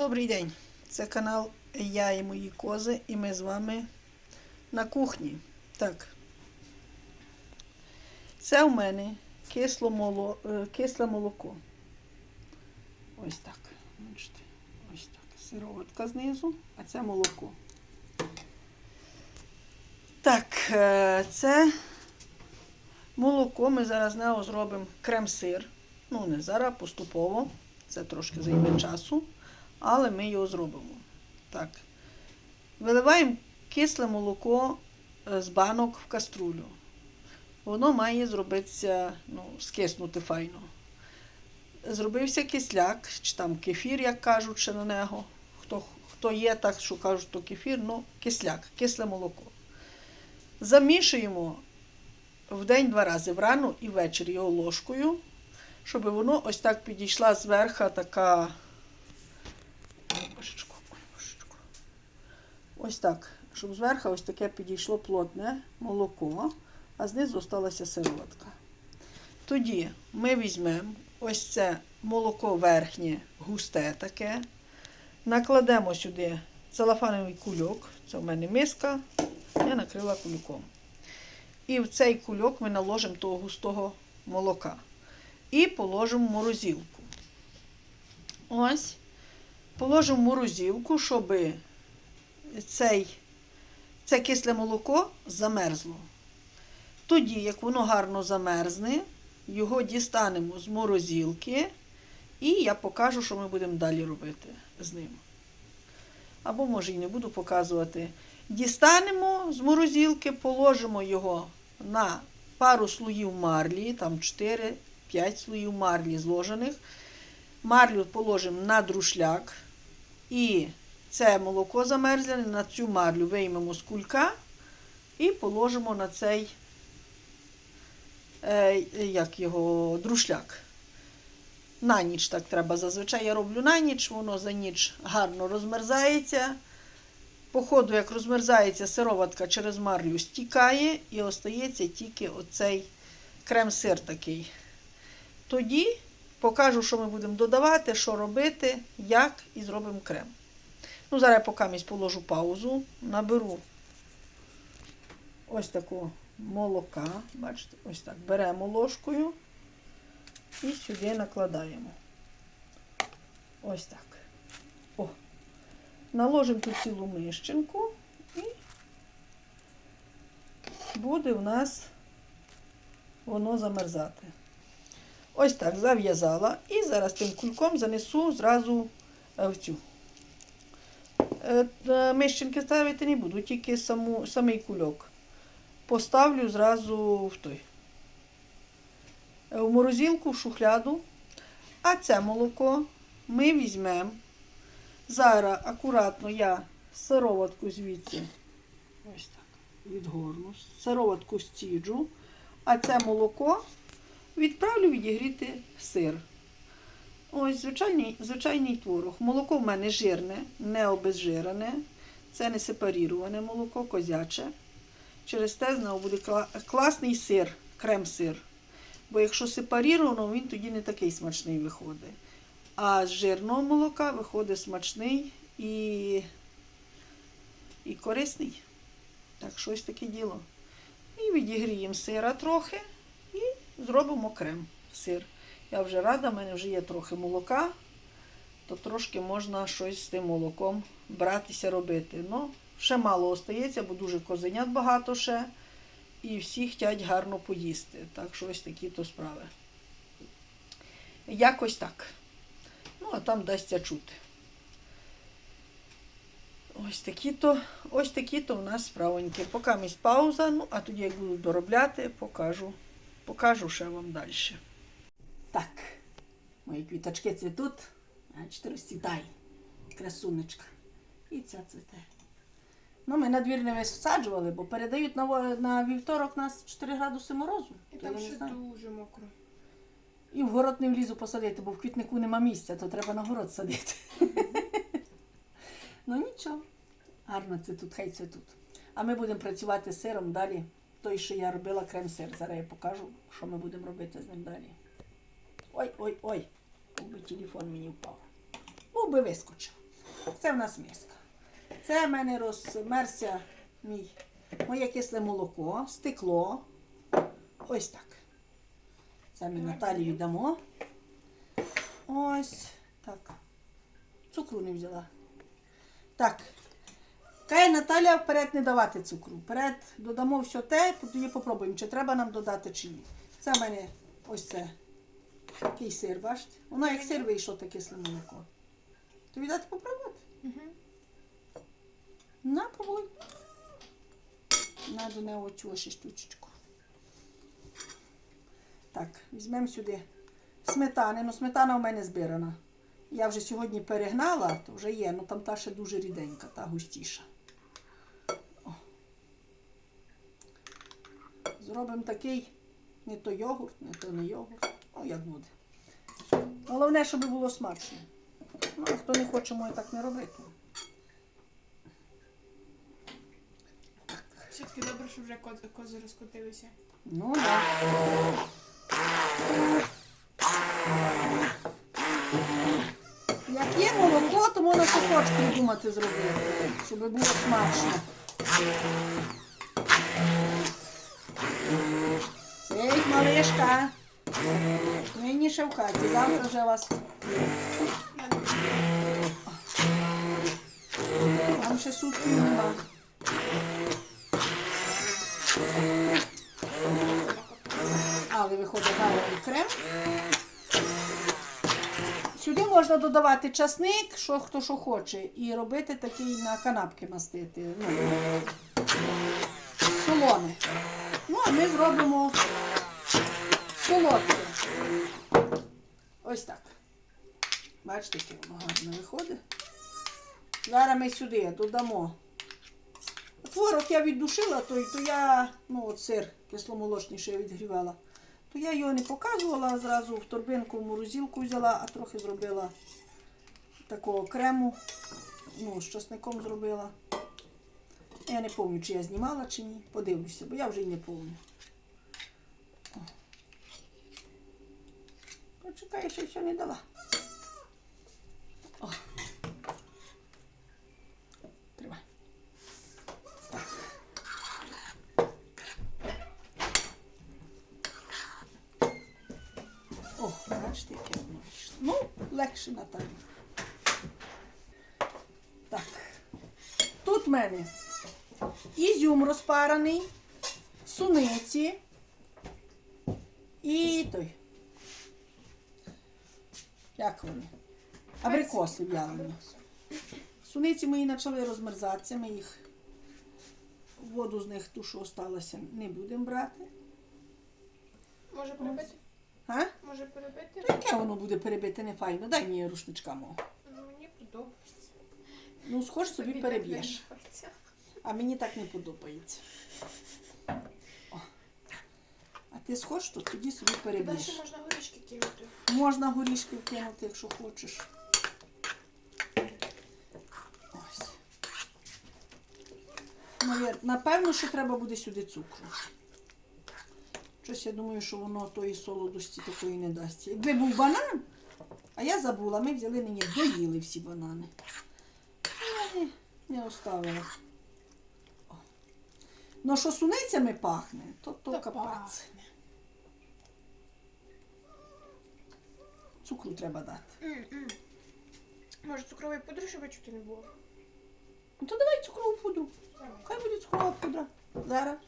Добрий день! Це канал Я і мої кози, і ми з вами на кухні. Так. Це у мене е, кисле молоко. Ось так. Бачите, ось так. Сироватка знизу, а це молоко. Так, е, це молоко. Ми зараз нього зробимо крем-сир. Ну, не зараз, поступово. Це трошки займе часу, але ми його зробимо. Так. Виливаємо кисле молоко е, з банок в каструлю. Воно має зробитися, ну, скиснути файно. Зробився кисляк, чи там кефір, як кажуть ще на нього. Хто, хто є, так що кажуть, то кефір, ну, кисляк, кисле молоко. Замішуємо в день два рази врано і ввечері його ложкою, щоб воно ось так підійшла зверху така. Ось так. Щоб зверху ось таке підійшло плотне молоко, а знизу залишилася сироватка. Тоді ми візьмемо ось це молоко верхнє, густе таке, накладемо сюди целофановий кульок, це в мене миска, я накрила кульком. І в цей кульок ми наложимо того густого молока. І положимо морозилку. Ось. Положимо морозилку, щоб цей, це кисле молоко замерзло. Тоді, як воно гарно замерзне, його дістанемо з морозилки, і я покажу, що ми будемо далі робити з ним. Або, може, і не буду показувати. Дістанемо з морозилки, положимо його на пару слоїв марлі, там 4-5 слоїв марлі зложених. Марлю положимо на друшляк. І це молоко замерзлене, на цю марлю виймемо з кулька і положимо на цей е, як його, друшляк. На ніч так треба зазвичай я роблю на ніч, воно за ніч гарно розмерзається. По ходу, як розмерзається, сироватка через марлю стікає і остається тільки оцей крем-сир такий. Тоді покажу, що ми будемо додавати, що робити, як і зробимо крем. Ну, Зараз я поки положу паузу, наберу ось такого молока. Бачите, ось так. Беремо ложкою і сюди накладаємо. Ось так. О. Наложимо тут цілу мищенку і буде в нас воно замерзати. Ось так зав'язала. І зараз тим кульком занесу зразу е, в цю. Е, е, Мищенки ставити не буду, тільки саму, самий кульок. Поставлю зразу в той. е, В морозилку, в шухляду. А це молоко ми візьмемо. Зараз акуратно я сироватку звідси ось так відгорну. Сироватку стіджу, а це молоко відправлю відігріти сир. Ось звичайний, звичайний творог. Молоко в мене жирне, не обезжирене. Це не сепаріроване молоко, козяче. Через те з нього буде кла- класний сир, крем-сир. Бо якщо сепаріровано, він тоді не такий смачний виходить. А з жирного молока виходить смачний і, і корисний. Так, щось таке діло. І відігріємо сира трохи і зробимо крем сир. Я вже рада, в мене вже є трохи молока, то трошки можна щось з тим молоком братися робити. Ну, ще мало остається, бо дуже козенят багато ще. І всі хочуть гарно поїсти. Так що ось такі то справи. Якось так. Ну, а там дасться чути. Ось такі то, ось такі то у нас справоньки. Поки місць пауза, ну, а тоді як буду доробляти, покажу. Покажу ще вам далі. Так, мої квіточки цвітуть, значить розцвітай, красунечка. І ця цвіте. Ну, ми на двір не висаджували, бо передають на, на вівторок нас 4 градуси морозу. І там ще дуже мокро. І в город не влізу посадити, бо в квітнику нема місця, то треба на город садити. ну нічого. Гарно це тут, хай це тут. А ми будемо працювати з сиром далі. Той, що я робила крем-сир. Зараз я покажу, що ми будемо робити з ним далі. Ой, ой, ой. Був телефон мені впав. Був би вискочив. Це в нас миска. Це в мене розмерся мій, моє кисле молоко, стекло. Ось так. Це ми Наталі віддамо. Ось так. Цукру не взяла. Так. Каже Наталя вперед не давати цукру. Вперед додамо все те, тоді попробуємо, чи треба нам додати чи ні. Це в мене ось це. Такий сир, бачите? Воно як сир вийшло таке молоко. Тобі дати попробувати? Угу. На, пробуй. Надо не оцю ще штучечку. Так, візьмемо сюди сметани. Ну, сметана у мене збирана. Я вже сьогодні перегнала, то вже є, ну там та ще дуже ріденька, та густіша. О. Зробимо такий не то йогурт, не то не йогурт. Ну, як буде. Головне, щоб було смачно. Ну, а хто не хоче, може так не робити. Все-таки добре, що вже кози, кози розкотилися. Ну так. Як є молоко, то можна що хоч придумати зробити, щоб було смачно. Цей малишка. Нині ще в хаті, завтра вже вас. Там ще сутки нема. Але виходить гарний крем. Сюди можна додавати часник, що хто що хоче, і робити такий на канапки мастити. Ну, солоне. Ну, а ми зробимо солодке. Ось так. Бачите, яке воно гарно виходить. Зараз ми сюди додамо. Творог я віддушила, то, то я, ну от сир кисломолочний, я відгрівала, то я його не показувала, зразу в торбинку в морозилку взяла, а трохи зробила такого крему, ну, з часником зробила. Я не пам'ятаю, чи я знімала, чи ні. Подивлюся, бо я вже й не пам'ятаю. Почекай, я ще все не дала. О. Тримай. О, бачите, яке воно вийшло. Ну, легше Наталі. Так. Тут в мене ізюм розпараний, суниці і той. Як вони? Абрикоси в'ялені. Суниці мої почали розмерзатися, ми їх воду з них ту, що осталося, не будемо брати. Може перебити? А? Може перебити? Та яке воно буде перебити не файно? Дай мені рушничка мого. Ну, мені подобається. Ну, схож собі переб'єш. А мені так не подобається. Ти схож, то тоді собі Далі переб'єш. можна горішки кинути. Можна горішки вкинути, якщо хочеш. Ось. Напевно, що треба буде сюди цукру. Щось я думаю, що воно тої солодості такої не дасть. Якби був банан, а я забула, ми взяли нині, доїли всі банани. Я не, не оставила. Ну, що суницями пахне, то, то капець. пахне. Цукру треба дати. М-м. Може цукрової пудри, щоб чути не було? Ну то давай цукрову пудру. Хай буде цукрова пудра. Зараз.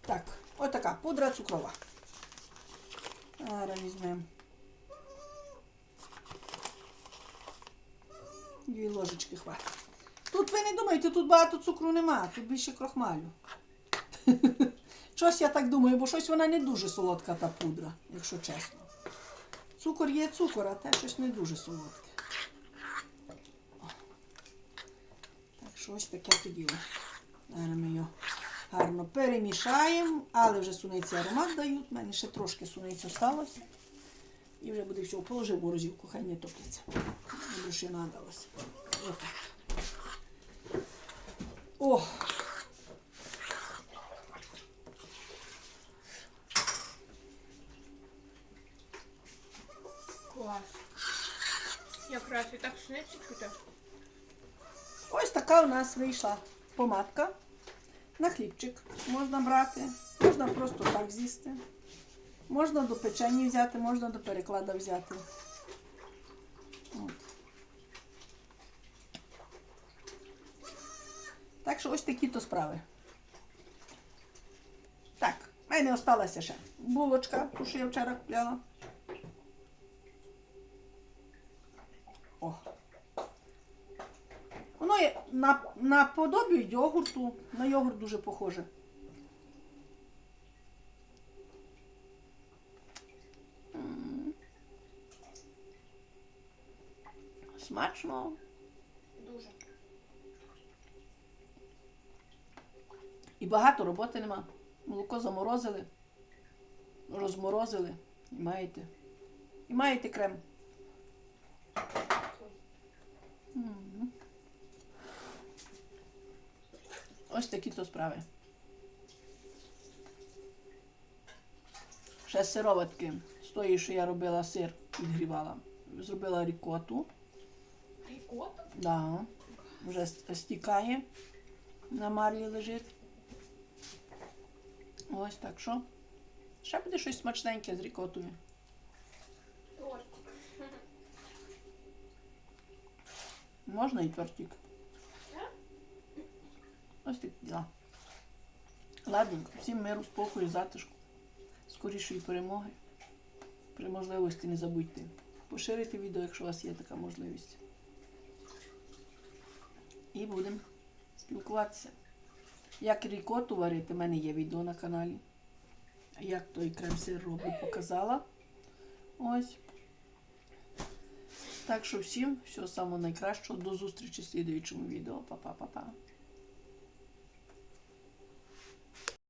Так, ось така пудра цукрова. Зараз візьмемо. Дві ложечки хватить. Тут ви не думайте, тут багато цукру нема, тут більше крохмалю. Щось я так думаю, бо щось вона не дуже солодка та пудра, якщо чесно. Цукор є цукор, а те щось не дуже солодке. Так що ось таке тоді. Зараз ми його гарно перемішаємо, але вже суниці аромат дають. У мене ще трошки суниць осталося. І вже буде все. Положив в морозилку, хай не топиться. Що надалося. Отак. О! Так Так, сниці чути. Ось така у нас вийшла помадка на хлібчик. Можна брати, можна просто так з'їсти. Можна до печені взяти, можна до переклада взяти. От. Так що ось такі то справи. Так, в мене осталася ще булочка, ту, що я вчора купляла. О. Воно є на, подобі йогурту, на йогурт дуже похоже. Смачно. Дуже. І багато роботи нема. Молоко заморозили, розморозили і маєте. І маєте крем. Ось такі то справи. Ще сироватки. З тої, що я робила сир, підгрівала. Зробила рікоту. Рікота? Да. Вже стікає. На марлі лежить. Ось так що. Ще буде щось смачненьке з рікотою. Тортик. Можна і тортик. Ось такі діла. Ладненько, всім миру, спокою, затишку, скорішої перемоги. При можливості не забудьте поширити відео, якщо у вас є така можливість. І будемо спілкуватися. Як рікоту варити, в мене є відео на каналі. Як той крем-сир роблю, показала. Ось. Так що всім всього самого найкращого. До зустрічі в слідуючому відео. Па-па-па-па.